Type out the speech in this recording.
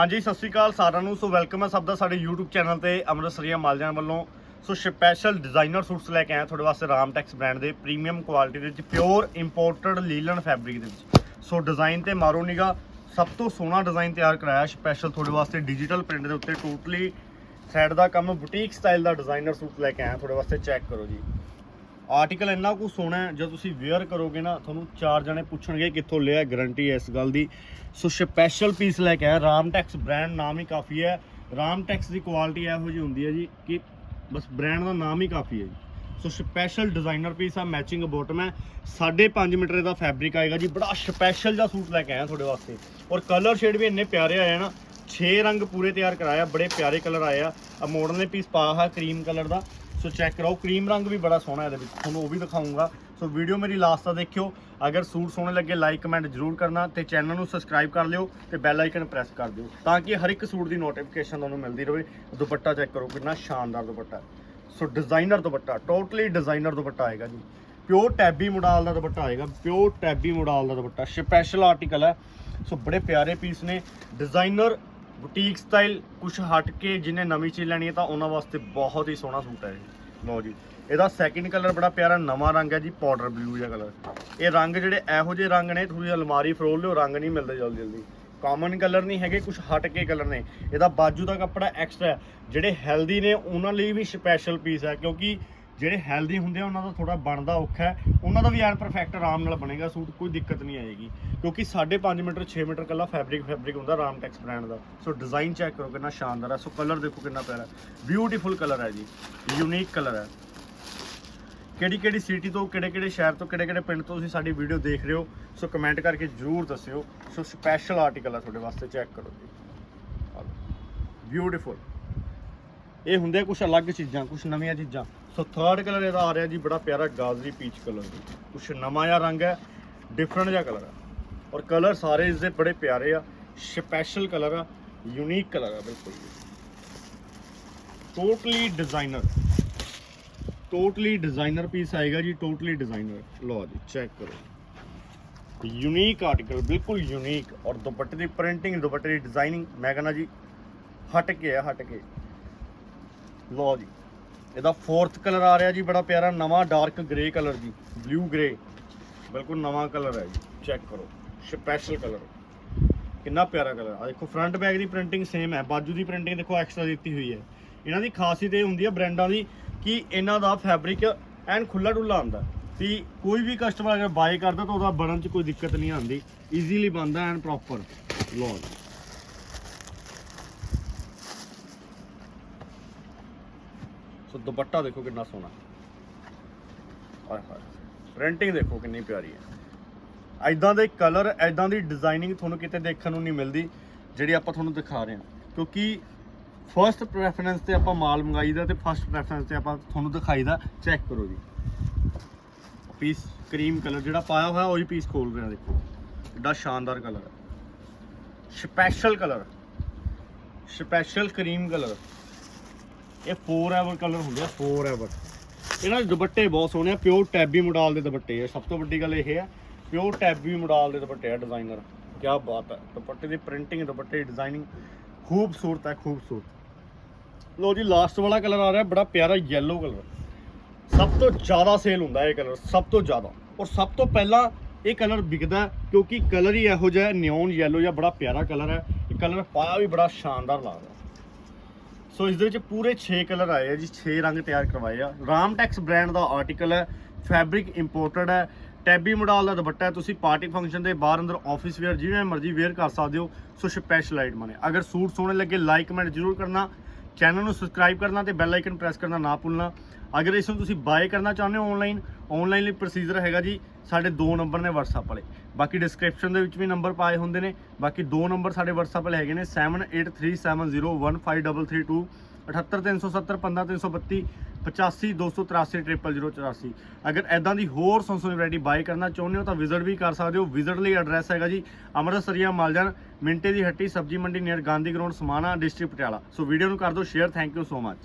ਹਾਂਜੀ, ਸਤਿ ਸ਼੍ਰੀ ਅਕਾਲ ਸਾਰਿਆਂ ਨੂੰ। ਸੋ ਵੈਲਕਮ ਹੈ ਸਭ ਦਾ ਸਾਡੇ YouTube ਚੈਨਲ ਤੇ ਅੰਮ੍ਰਿਤਸਰੀਆ ਮਾਲਜਾਨ ਵੱਲੋਂ। ਸੋ ਸਪੈਸ਼ਲ ਡਿਜ਼ਾਈਨਰ ਸੂਟਸ ਲੈ ਕੇ ਆਇਆ ਤੁਹਾਡੇ ਵਾਸਤੇ ਰਾਮਟੈਕਸ ਬ੍ਰਾਂਡ ਦੇ ਪ੍ਰੀਮੀਅਮ ਕੁਆਲਿਟੀ ਦੇ ਵਿੱਚ ਪਿਓਰ ਇੰਪੋਰਟਡ ਲੀਲਨ ਫੈਬਰਿਕ ਦੇ ਵਿੱਚ। ਸੋ ਡਿਜ਼ਾਈਨ ਤੇ ਮਾਰੋ ਨਿਗਾ ਸਭ ਤੋਂ ਸੋਹਣਾ ਡਿਜ਼ਾਈਨ ਤਿਆਰ ਕਰਾਇਆ ਸਪੈਸ਼ਲ ਤੁਹਾਡੇ ਵਾਸਤੇ ਡਿਜੀਟਲ ਪ੍ਰਿੰਟ ਦੇ ਉੱਤੇ ਟੋਟਲੀ ਸਾਈਡ ਦਾ ਕੰਮ ਬੁਟੀਕ ਸਟਾਈਲ ਦਾ ਡਿਜ਼ਾਈਨਰ ਸੂਟ ਲੈ ਕੇ ਆਇਆ ਤੁਹਾਡੇ ਵਾਸਤੇ ਚੈੱਕ ਕਰੋ ਜੀ। ਆਰਟੀਕਲ ਇੰਨਾ ਕੁ ਸੋਹਣਾ ਹੈ, ਜਦੋਂ ਤੁਸੀਂ ਵੇਅਰ ਕਰੋਗੇ ਨਾ, ਤੁਹਾਨੂੰ ਚਾਰ ਜਣੇ ਪੁੱਛਣਗੇ ਕਿੱਥੋਂ ਲਿਆ ਗਾਰੰਟੀ ਹੈ ਇਸ ਗੱਲ ਦੀ। ਸੋ ਸਪੈਸ਼ਲ ਪੀਸ ਲੈ ਕੇ ਆਇਆ ਰਾਮਟੈਕਸ ਬ੍ਰਾਂਡ ਨਾਮ ਹੀ ਕਾਫੀ ਹੈ। ਰਾਮਟੈਕਸ ਦੀ ਕੁਆਲਿਟੀ ਇਹੋ ਜਿਹੀ ਹੁੰਦੀ ਹੈ ਜੀ ਕਿ ਬਸ ਬ੍ਰਾਂਡ ਦਾ ਨਾਮ ਹੀ ਕਾਫੀ ਹੈ ਜੀ। ਸੋ ਸਪੈਸ਼ਲ ਡਿਜ਼ਾਈਨਰ ਪੀਸ ਆ ਮੈਚਿੰਗ ਬੋਟਮ ਹੈ। 5.5 ਮੀਟਰ ਦਾ ਫੈਬਰਿਕ ਆਏਗਾ ਜੀ। ਬੜਾ ਸਪੈਸ਼ਲ ਜਿਹਾ ਸੂਟ ਲੈ ਕੇ ਆਇਆ ਤੁਹਾਡੇ ਵਾਸਤੇ। ਔਰ ਕਲਰ ਸ਼ੇਡ ਵੀ ਇੰਨੇ ਪਿਆਰੇ ਆਏ ਆ ਨਾ 6 ਰੰਗ ਪੂਰੇ ਤਿਆਰ ਕਰਾਇਆ ਬੜੇ ਪਿਆਰੇ ਕਲਰ ਆਏ ਆ। ਆ ਮੋਡਰਨ ਪੀਸ ਪਾਇਆ ਹੋਇਆ ਕਰੀਮ ਕਲਰ ਦਾ। ਸੋ ਚੈੱਕ ਕਰਾਓ ਕਰੀਮ ਰੰਗ ਵੀ ਬੜਾ ਸੋਹਣਾ ਇਹਦੇ ਵਿੱਚ ਤੁਹਾਨੂੰ ਉਹ ਵੀ ਦਿਖਾਉਂਗਾ। ਸੋ ਵੀਡੀਓ ਮੇਰੀ ਲਾਸਟ ਤੱਕ ਦੇਖਿਓ। ਅਗਰ ਸੂਟ ਸੋਹਣੇ ਲੱਗੇ ਲਾਈਕ ਕਮੈਂਟ ਜ਼ਰੂਰ ਕਰਨਾ ਤੇ ਚੈਨਲ ਨੂੰ ਸਬਸਕ੍ਰਾਈਬ ਕਰ ਲਿਓ ਤੇ ਬੈਲ ਆਈਕਨ ਪ੍ਰੈਸ ਕਰ ਦਿਓ ਤਾਂ ਕਿ ਹਰ ਇੱਕ ਸੂਟ ਦੀ ਨੋਟੀਫਿਕੇਸ਼ਨ ਤੁਹਾਨੂੰ ਮਿਲਦੀ ਰਹੇ। ਦੁਪੱਟਾ ਚੈੱਕ ਕਰੋ ਕਿੰਨਾ ਸ਼ਾਨਦਾਰ ਦੁਪੱਟਾ ਸੋ ਡਿਜ਼ਾਈਨਰ ਦੁਪੱਟਾ ਟੋਟਲੀ ਡਿਜ਼ਾਈਨਰ ਦੁਪੱਟਾ ਆਏਗਾ ਜੀ। ਪਿਓਰ ਟੈਬੀ ਮੋਡਲ ਦਾ ਦੁਪੱਟਾ ਆਏਗਾ। ਪਿਓਰ ਟੈਬੀ ਮੋਡਲ ਦਾ ਦੁਪੱਟਾ। ਸਪੈਸ਼ਲ ਆਰਟੀਕਲ ਹੈ। ਸੋ ਬੜੇ ਪਿਆਰੇ ਪੀਸ ਨੇ। ਡਿਜ਼ਾਈਨਰ ਬੁਟੀਕ ਸਟਾਈਲ ਕੁਝ ਹਟ ਕੇ ਜਿਹਨੇ ਨਵੀਂ ਚੀਜ਼ ਲੈਣੀ ਹੈ ਤਾਂ ਉਹਨਾਂ ਵਾਸਤੇ ਬਹੁਤ ਹੀ ਸੋਹਣਾ ਸੂਟ ਹੈ ਜੀ। ਲਓ ਜੀ, ਇਹਦਾ ਸੈਕਿੰਡ ਕਲਰ ਬੜਾ ਪਿਆਰਾ ਨਵਾਂ ਰੰਗ ਹੈ ਜੀ ਪਾਊਡਰ ਬਲੂ ਜਿਹਾ ਕਲਰ ਇਹ ਰੰਗ ਜਿਹੜੇ ਇਹੋ ਜਿਹੇ ਰੰਗ ਨੇ ਥੋੜੀ ਅਲਮਾਰੀ ਫਰੋਲ ਲਿਓ, ਰੰਗ ਨਹੀਂ ਮਿਲਦੇ ਜਲਦੀ ਜਲਦੀ। ਕਾਮਨ ਕਲਰ ਨਹੀਂ ਹੈਗੇ ਕੁਝ ਹਟ ਕੇ ਕਲਰ ਨੇ। ਇਹਦਾ ਬਾਜੂ ਦਾ ਕੱਪੜਾ ਐਕਸਟਰਾ ਜਿਹੜੇ ਹੈਲਦੀ ਨੇ, ਉਹਨਾਂ ਲਈ ਵੀ ਸਪੈਸ਼ਲ ਪੀਸ ਹੈ, ਕਿਉਂਕਿ ਜਿਹੜੇ ਹੈਲਦੀ ਹੁੰਦੇ ਆ, ਉਹਨਾਂ ਦਾ ਥੋੜਾ ਬਣਦਾ ਔਖਾ ਹੈ। ਉਹਨਾਂ ਦਾ ਵੀ ਐਨ ਪਰਫੈਕਟ ਆਰਾਮ ਨਾਲ ਬਣੇਗਾ, ਸੂਟ ਕੋਈ ਦਿੱਕਤ ਨਹੀਂ ਆਏਗੀ। ਕਿਉਂਕਿ 5.5 ਮੀਟਰ 6 ਮੀਟਰ ਕੱਲਾ ਫੈਬਰਿਕ ਫੈਬਰਿਕ ਹੁੰਦਾ ਰਾਮਟੈਕਸ ਬ੍ਰਾਂਡ ਦਾ। ਸੋ ਡਿਜ਼ਾਈਨ ਚੈੱਕ ਕਰੋ ਕਿੰਨਾ ਸ਼ਾਨਦਾਰ ਹੈ। ਸੋ ਕਲਰ ਦੇਖੋ ਕਿੰਨਾ ਪਿਆਰਾ ਬਿਊਟੀਫੁਲ ਕਲਰ ਹੈ ਜੀ। ਯੂਨੀਕ ਕਲਰ ਹੈ। ਕਿਹੜੀ ਕਿਹੜੀ ਸਿਟੀ ਤੋਂ, ਕਿਹੜੇ ਕਿਹੜੇ ਸ਼ਹਿਰ ਤੋਂ, ਕਿਹੜੇ ਕਿਹੜੇ ਪਿੰਡ ਤੋਂ ਤੁਸੀਂ ਸਾਡੀ ਵੀਡੀਓ ਦੇਖ ਰਹੇ ਹੋ ਸੋ ਕਮੈਂਟ ਕਰਕੇ ਜਰੂਰ ਦੱਸਿਓ। ਸੋ ਸਪੈਸ਼ਲ ਆਰਟੀਕਲ ਆ ਤੁਹਾਡੇ ਵਾਸਤੇ ਚੈੱਕ ਕਰੋ ਜੀ। ਬਿਊਟੀਫੁਲ ਇਹ ਹੁੰਦੇ ਕੁਝ ਅਲੱਗ ਚੀਜ਼ਾਂ ਕੁਝ ਨਵੀਆਂ ਚੀਜ਼ਾਂ। ਸੋ ਥਰਡ ਕਲਰ ਇਹਦਾ ਆ ਰਿਹਾ ਜੀ, ਬੜਾ ਪਿਆਰਾ ਗਾਜ਼ਰੀ ਪੀਚ ਕਲਰ ਜੀ। ਕੁਛ ਨਵਾਂ ਜਿਹਾ ਰੰਗ ਹੈ ਡਿਫਰੈਂਟ ਜਿਹਾ ਕਲਰ ਆ ਔਰ ਕਲਰ ਸਾਰੇ ਇਸ ਦੇ ਬੜੇ ਪਿਆਰੇ ਆ ਸਪੈਸ਼ਲ ਕਲਰ ਆ ਯੂਨੀਕ ਕਲਰ ਆ, ਬਿਲਕੁਲ totally designer totally designer piece ਆਏਗਾ ਜੀ ਟੋਟਲੀ ਡਿਜ਼ਾਈਨਰ ਲਓ ਜੀ ਚੈੱਕ ਕਰੋ। ਯੂਨੀਕ ਆਰਟੀਕਲ ਬਿਲਕੁਲ ਯੂਨੀਕ ਔਰ ਦੁਪੱਟੇ ਦੀ ਪ੍ਰਿੰਟਿੰਗ ਦੁਪੱਟੇ ਦੀ ਡਿਜ਼ਾਈਨਿੰਗ ਮੈਂ ਕਹਿੰਦਾ ਜੀ, ਹਟ ਕੇ ਆ, ਹਟ ਕੇ। ਲਓ ਜੀ। ਇਹਦਾ ਫੋਰਥ ਕਲਰ ਆ ਰਿਹਾ ਜੀ, ਬੜਾ ਪਿਆਰਾ ਨਵਾਂ ਡਾਰਕ ਗ੍ਰੇ ਕਲਰ ਜੀ ਬਲੂ ਗ੍ਰੇ ਬਿਲਕੁਲ ਨਵਾਂ ਕਲਰ ਹੈ ਜੀ ਚੈੱਕ ਕਰੋ ਸਪੈਸ਼ਲ ਕਲਰ ਕਿੰਨਾ ਪਿਆਰਾ ਕਲਰ ਆ। ਦੇਖੋ ਫਰੰਟ ਬੈਕ ਦੀ ਪ੍ਰਿੰਟਿੰਗ ਸੇਮ ਹੈ, ਬਾਜੂ ਦੀ ਪ੍ਰਿੰਟਿੰਗ ਦੇਖੋ ਐਕਸਟਰਾ ਦਿੱਤੀ ਹੋਈ ਹੈ। ਇਹਨਾਂ ਦੀ ਖਾਸੀਅਤ ਇਹ ਹੁੰਦੀ ਹੈ ਬ੍ਰਾਂਡਾਂ ਦੀ ਕਿ ਇਹਨਾਂ ਦਾ ਫੈਬਰਿਕ ਐਨ ਖੁੱਲਾ ਡੁੱਲਾ ਆਉਂਦਾ। ਤੇ ਕੋਈ ਵੀ ਕਸਟਮਰ ਅਗਰ ਬਾਏ ਕਰਦਾ ਤਾਂ ਉਹਦਾ ਬਣਨ 'ਚ ਕੋਈ ਦਿੱਕਤ ਨਹੀਂ ਆਉਂਦੀ। ਈਜ਼ੀਲੀ ਬਣਦਾ ਐਨ ਪ੍ਰੋਪਰ ਲਓ ਸੋ ਦੁਪੱਟਾ ਦੇਖੋ ਕਿੰਨਾ ਸੋਹਣਾ। ਆਏ ਹਾਏ। ਪ੍ਰਿੰਟਿੰਗ ਦੇਖੋ ਕਿੰਨੀ ਪਿਆਰੀ ਹੈ। ਐਦਾਂ ਦੇ ਕਲਰ ਐਦਾਂ ਦੀ ਡਿਜ਼ਾਈਨਿੰਗ ਤੁਹਾਨੂੰ ਕਿਤੇ ਦੇਖਣ ਨੂੰ ਨਹੀਂ ਮਿਲਦੀ, ਜਿਹੜੀ ਆਪਾਂ ਤੁਹਾਨੂੰ ਦਿਖਾ ਰਹੇ ਹਾਂ। ਕਿਉਂਕਿ ਫਰਸਟ ਪ੍ਰੈਫਰੈਂਸ ਤੇ ਆਪਾਂ ਮਾਲ ਮੰਗਾਈਦਾ ਤੇ ਫਰਸਟ ਪ੍ਰੈਫਰੈਂਸ ਤੇ ਆਪਾਂ ਤੁਹਾਨੂੰ ਦਿਖਾਈਦਾ ਚੈੱਕ ਕਰੋ ਜੀ। ਪੀਸ ਕਰੀਮ ਕਲਰ ਜਿਹੜਾ ਪਾਇਆ ਹੋਇਆ, ਉਹੀ ਪੀਸ ਖੋਲ ਰਿਹਾ ਦੇਖੋ। ਕਿੱਡਾ ਸ਼ਾਨਦਾਰ ਕਲਰ ਹੈ। Special colour special cream colour ਇਹ 4 ਐਵਰ ਕਲਰ ਹੁੰਦੇ ਆ 4 ਐਵਰ ਇਹਨਾਂ ਦੇ ਦੁਪੱਟੇ ਬਹੁਤ ਸੋਹਣੇ ਆ ਪਿਓਰ ਟੈਬੀ ਮੋਡਲ ਦੇ ਦੁਪੱਟੇ ਆ। ਸਭ ਤੋਂ ਵੱਡੀ ਗੱਲ ਇਹ ਆ ਪਿਓਰ ਟੈਬੀ ਮੋਡਲ ਦੇ ਦੁਪੱਟੇ ਆ ਡਿਜ਼ਾਈਨਰ ਕੀ ਬਾਤ ਹੈ ਦੁਪੱਟੇ ਦੀ ਪ੍ਰਿੰਟਿੰਗ ਦੁਪੱਟੇ ਦੀ ਡਿਜ਼ਾਈਨਿੰਗ ਖੂਬਸੂਰਤ ਹੈ ਖੂਬਸੂਰਤ। ਲੋ ਜੀ ਲਾਸਟ ਵਾਲਾ ਕਲਰ ਆ ਰਿਹਾ, ਬੜਾ ਪਿਆਰਾ ਯੈਲੋ ਕਲਰ ਸਭ ਤੋਂ ਜ਼ਿਆਦਾ ਸੇਲ ਹੁੰਦਾ ਇਹ ਕਲਰ ਸਭ ਤੋਂ ਜ਼ਿਆਦਾ। ਔਰ ਸਭ ਤੋਂ ਪਹਿਲਾਂ ਇਹ ਕਲਰ ਵਿਕਦਾ ਕਿਉਂਕਿ ਕਲਰ ਹੀ ਇਹੋ ਜਿਹਾ ਨਿਓਨ ਯੈਲੋ ਜਿਹਾ ਬੜਾ ਪਿਆਰਾ ਕਲਰ ਹੈ। ਇਹ ਕਲਰ ਪਾਇਆ ਵੀ ਬੜਾ ਸ਼ਾਨਦਾਰ ਲੱਗਦਾ। ਸੋ ਇਸ ਦੇ ਵਿੱਚ ਪੂਰੇ 6 ਕਲਰ ਆਏ ਆ ਜੀ 6 ਰੰਗ ਤਿਆਰ ਕਰਵਾਏ ਆ। ਰਾਮਟੈਕਸ ਬ੍ਰਾਂਡ ਦਾ ਆਰਟੀਕਲ ਹੈ ਫੈਬਰਿਕ ਇੰਪੋਰਟਡ ਹੈ ਟੈਬੀ ਮੋਡਲ ਦਾ ਦੁਪੱਟਾ ਹੈ, ਤੁਸੀਂ ਪਾਰਟੀ ਫੰਕਸ਼ਨ ਦੇ ਬਾਹਰ ਅੰਦਰ ਆਫਿਸ ਵੇਅਰ ਜਿਵੇਂ ਮਰਜ਼ੀ ਵੇਅਰ ਕਰ ਸਕਦੇ ਹੋ, ਸੋ ਸਪੈਸ਼ਲਾਈਟ ਆਈਟਮਾਂ ਅਗਰ ਸੂਟ ਸੋਹਣੇ ਲੱਗੇ ਲਾਈਕ ਕਮੈਂਟ ਜ਼ਰੂਰ ਕਰਨਾ ਚੈਨਲ ਨੂੰ ਸਬਸਕ੍ਰਾਈਬ ਕਰਨਾ ਤੇ ਬੈਲ ਆਈਕਨ ਪ੍ਰੈਸ ਕਰਨਾ ਨਾ ਭੁੱਲਣਾ। ਅਗਰ ਇਸ ਨੂੰ ਤੁਸੀਂ ਬਾਏ ਕਰਨਾ ਚਾਹੁੰਦੇ ਹੋ ਆਨਲਾਈਨ ਆਨਲਾਈਨ ਲਈ ਪ੍ਰੋਸੀਜਰ ਹੈਗਾ ਜੀ, ਸਾਡੇ ਦੋ ਨੰਬਰ ਨੇ WhatsApp ਵਾਲੇ। ਬਾਕੀ ਡਿਸਕ੍ਰਿਪਸ਼ਨ ਦੇ ਵਿੱਚ ਵੀ ਨੰਬਰ ਪਾਏ ਹੁੰਦੇ ਨੇ, ਬਾਕੀ ਦੋ ਨੰਬਰ ਸਾਡੇ WhatsApp ਵਾਲੇ ਹੈਗੇ ਨੇ 7837015332 78370 8523380083 ਅਗਰ ਐਦਾਂ ਦੀ ਹੋਰ ਸੋਹਣੀ ਵੈਰਾਈਟੀ ਬਾਏ ਕਰਨਾ ਚਾਹੁੰਦੇ ਹੋ ਤਾਂ ਵਿਜ਼ਿਟ ਵੀ ਕਰ ਸਕਦੇ ਹੋ। ਵਿਜ਼ਿਟ ਲਈ ਐਡਰੈਸ ਹੈਗਾ ਜੀ ਅੰਮ੍ਰਿਤਸਰੀਆ ਮਾਲਜਾਨ, ਮਿੰਟੇ ਦੀ ਹੱਟੀ, ਸਬਜੀ ਮੰਡੀ near Gandhi ground Samana district Patiala. So video ਨੂੰ ਕਰ ਦਿਓ share thank you so much